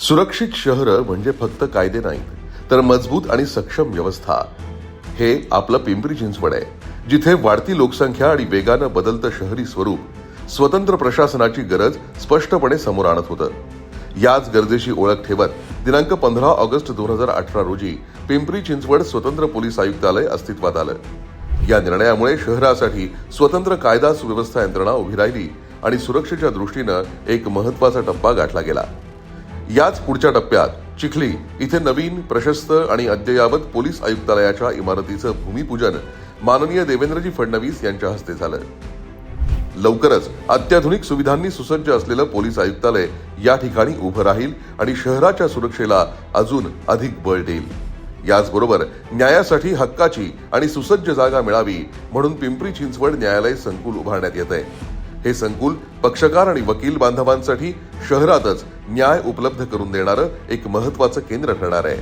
सुरक्षित शहरं म्हणजे फक्त कायदे नाहीत तर मजबूत आणि सक्षम व्यवस्था. हे आपलं पिंपरी चिंचवड आहे जिथे वाढती लोकसंख्या आणि वेगानं बदलतं शहरी स्वरूप स्वतंत्र प्रशासनाची गरज स्पष्टपणे समोर आणत होतं. याच गरजेची ओळख ठेवत दिनांक पंधरा ऑगस्ट दोन हजार अठरा रोजी पिंपरी चिंचवड स्वतंत्र पोलीस आयुक्तालय अस्तित्वात आलं. या निर्णयामुळे शहरासाठी स्वतंत्र कायदा सुव्यवस्था यंत्रणा उभी राहिली आणि सुरक्षेच्या दृष्टीनं एक महत्त्वाचा टप्पा गाठला गेला. याच पुढच्या टप्प्यात चिखली इथे नवीन प्रशस्त आणि अद्ययावत पोलीस आयुक्तालयाच्या इमारतीचं भूमिपूजन माननीय देवेंद्रजी फडणवीस यांच्या हस्ते झालं. लवकरच अत्याधुनिक सुविधांनी सुसज्ज असलेलं पोलीस आयुक्तालय या ठिकाणी उभं राहील आणि शहराच्या सुरक्षेला अजून अधिक बळ देईल. याचबरोबर न्यायासाठी हक्काची आणि सुसज्ज जागा मिळावी म्हणून पिंपरी चिंचवड न्यायालय संकुल उभारण्यात येत आहे हे संकुल पक्षकार आणि वकील बांधवांसाठी शहरातच न्याय उपलब्ध करून देणारं एक महत्वाचं केंद्र ठरणार आहे.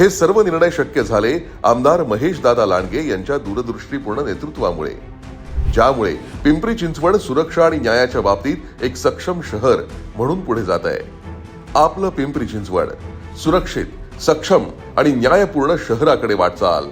हे सर्व निर्णय शक्य झाले आमदार महेश दादा लांडगे यांच्या दूरदृष्टीपूर्ण नेतृत्वामुळे. ज्यामुळे पिंपरी चिंचवड सुरक्षा आणि न्यायाच्या बाबतीत एक सक्षम शहर म्हणून पुढे जात आहे. आपलं पिंपरी चिंचवड सुरक्षित सक्षम आणि न्यायपूर्ण शहराकडे वाटचाल.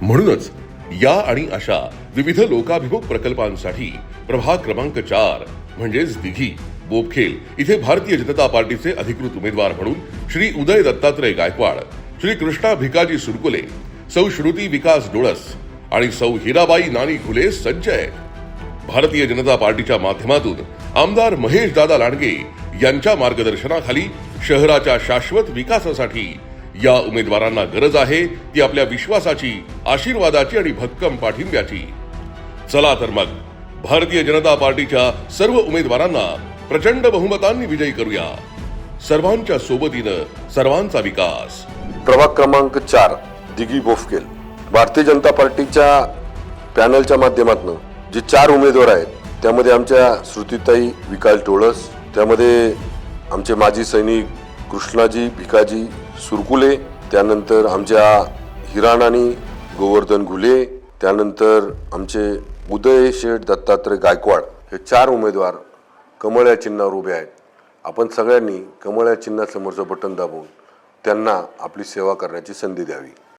म्हणूनच या आणि अशा विविध लोकाभिमुख प्रकल्पांसाठी प्रभाग क्रमांक चार म्हणजेच दिघी बोपखेल इथे भारतीय जनता पार्टीचे अधिकृत उमेदवार म्हणून श्री उदय दत्तात्रय गायकवाड श्री कृष्णा भिकाजी सुरकुले सौ श्रुती विकास डोळस आणि सौ हिराबाई नानी घुले सज्ज आहेत भारतीय जनता पार्टीच्या माध्यमातून आमदार महेश दादा लांडगे यांच्या मार्गदर्शनाखाली शहराच्या शाश्वत विकासासाठी या उमेदवारांना गरज आहे ती आपल्या विश्वासाची आशीर्वादाची आणि भक्कम पाठिंब्याची. चला तर मग भारतीय जनता पार्टीच्या सर्व उमेदवारांना प्रचंड बहुमतांनी विजयी करूया. सर्वांच्या सोबतीनं सर्वांचा विकास. प्रभाग क्रमांक चार दिघी बोफकेल. भारतीय जनता पार्टीच्या पॅनलच्या माध्यमातून जे चार उमेदवार आहेत त्यामध्ये आमच्या श्रुतीताई विकास टोळस त्यामध्ये आमचे माजी सैनिक कृष्णाजी भिकाजी सुरकुले त्यानंतर आमच्या हिराणानी गोवर्धन घुले त्यानंतर आमचे उदय शेठ दत्तात्रय गायकवाड हे चार उमेदवार कमळ या चिन्हावर उभे आहेत. आपण सगळ्यांनी कमळ या चिन्हासमोरचं बटन दाबून त्यांना आपली सेवा करण्याची संधी द्यावी.